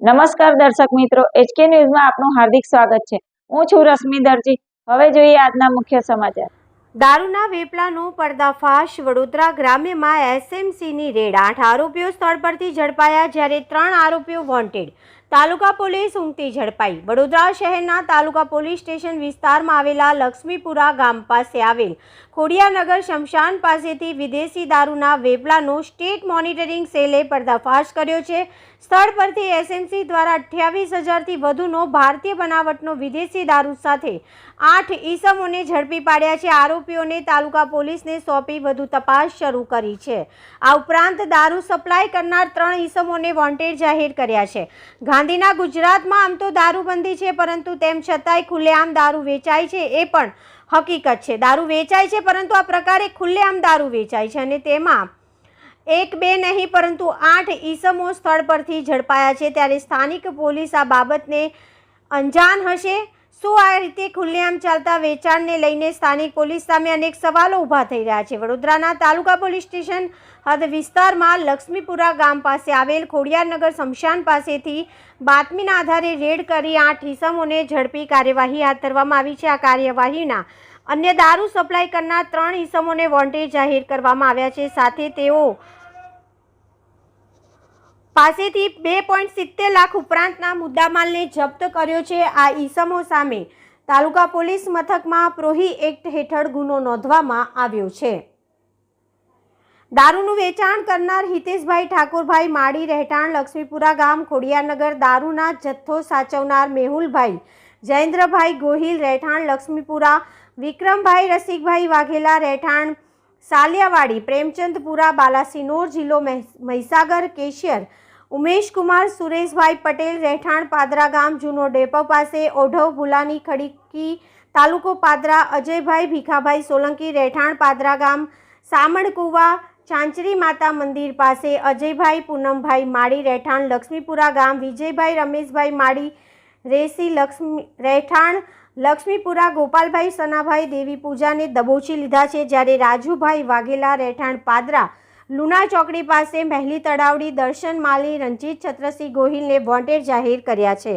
નમસ્કાર દર્શક મિત્રો એચકે ન્યૂઝમાં આપનું હાર્દિક સ્વાગત છે. હું છું રશ્મિ દરજી. હવે જોઈએ આજના મુખ્ય સમાચાર. દારૂના વેપલાનો પર્દાફાશ, વડોદરા ગ્રામ્યમાં એસએમસીની રેડ આઠ આરોપીઓ સ્થળ પરથી ઝડપાયા જ્યારે ત્રણ આરોપીઓ વોન્ટેડ. તાલુકા પોલીસ ઊંઘતી ઝડપાઈ. વડોદરા શહેરના તાલુકા પોલીસ સ્ટેશન વિસ્તારમાં આવેલા લક્ષ્મીપુરા ગામ પાસે આવેલ ખોડિયાનગર શમશાન પાસેથી વિદેશી દારૂના વેપલાનો સ્ટેટ મોનિટરિંગ સેલે પર્દાફાશ કર્યો છે. સ્થળ પરથી એસએમસી દ્વારા અઠ્યાવીસ હજારથી વધુનો ભારતીય બનાવટનો વિદેશી દારૂ સાથે આઠ ઈસમોને ઝડપી પાડ્યા છે. આરોપીઓને તાલુકા પોલીસને સોંપી વધુ તપાસ શરૂ કરી છે. આ ઉપરાંત દારૂ સપ્લાય કરનાર ત્રણ ઈસમોને વોન્ટેડ જાહેર કર્યા છે. ગાંધીના ગુજરાતમાં આમ તો દારૂબંધી છે, પરંતુ તેમ છતાંય ખુલ્લેઆમ દારૂ વેચાય છે એ પણ હકીકત છે. દારૂ વેચાય છે, પરંતુ આ પ્રકારે ખુલ્લેઆમ દારૂ વેચાય છે અને તેમાં એક બે નહીં, પરંતુ આઠ ઈસમો સ્થળ પરથી ઝડપાયા છે. ત્યારે સ્થાનિક પોલીસ આ બાબતને અંજાન હશે. શું આ રીતે ખુલ્લેઆમ ચાલતા વેચાણને લઈને સ્થાનિક પોલીસ સામે અનેક સવાલો ઊભા થઈ રહ્યા છે? વડોદરાના તાલુકા પોલીસ સ્ટેશન હદ વિસ્તારમાં લક્ષ્મીપુરા ગામ પાસે આવેલ ખોડિયારનગર સ્મશાન પાસેથી બાતમીના આધારે રેડ કરી આઠ ઈસમોને ઝડપી કાર્યવાહી હાથ ધરવામાં આવી છે. આ કાર્યવાહીના અન્ય દારૂ સપ્લાય કરનાર ત્રણ ઈસમોને વોન્ટેજ જાહેર કરવામાં આવ્યા છે. સાથે તેઓ પાસેથી બે પોઈન્ટ સિત્તેર લાખ ઉપરાંતના મુદ્દામાલને જપ્ત કર્યો છે આ ઈસમો સામે. તાલુકા પોલીસ મથકમાં પ્રોહી એક્ટ હેઠળ ગુનો નોંધવામાં આવ્યો છે. દારૂનું વેચાણ કરનાર હિતેશભાઈ ઠાકોરભાઈ માળી રહેઠાણ લક્ષ્મીપુરા ગામ ખોડિયાનગર દારૂના જથ્થો સાચવનાર મેહુલભાઈ, જયેન્દ્રભાઈ ગોહિલ રહેઠાણ લક્ષ્મીપુરા, વિક્રમભાઈ રસિકભાઈ વાઘેલા રહેઠાણ સાલિયાવાડી, પ્રેમચંદપુરા, બાલાસિનોર જિલ્લો મહેસ- મહીસાગર, કેશિયર ઉમેશકુમાર સુરેશભાઈ પટેલ રહેઠાણ પાદરા ગામ, જૂનો ડેપો પાસે, ઓઢવ ભુલાની ખડીકી તાલુકો પાદરા, અજયભાઈ ભીખાભાઈ સોલંકી રહેઠાણ પાદરા ગામ, સામણકુવા ચાંચરી માતા મંદિર પાસે, અજયભાઈ પૂનમભાઈ માળી રહેઠાણ, લક્ષ્મીપુરા ગામ, વિજયભાઈ રમેશભાઈ માળી રેસી લક્ષ્મી રહેઠાણ, લક્ષ્મીપુરા ગોપાલભાઈ સનાભાઈ દેવી પૂજાને દબોચી લીધા છે. જ્યારે રાજુભાઈ વાઘેલા રહેઠાણ પાદરા લુના ચોકડી પાસે મહેલી તળાવડી દર્શન માલી રણજીત છત્રસિંહ ગોહિલને વોન્ટેડ જાહેર કર્યા છે.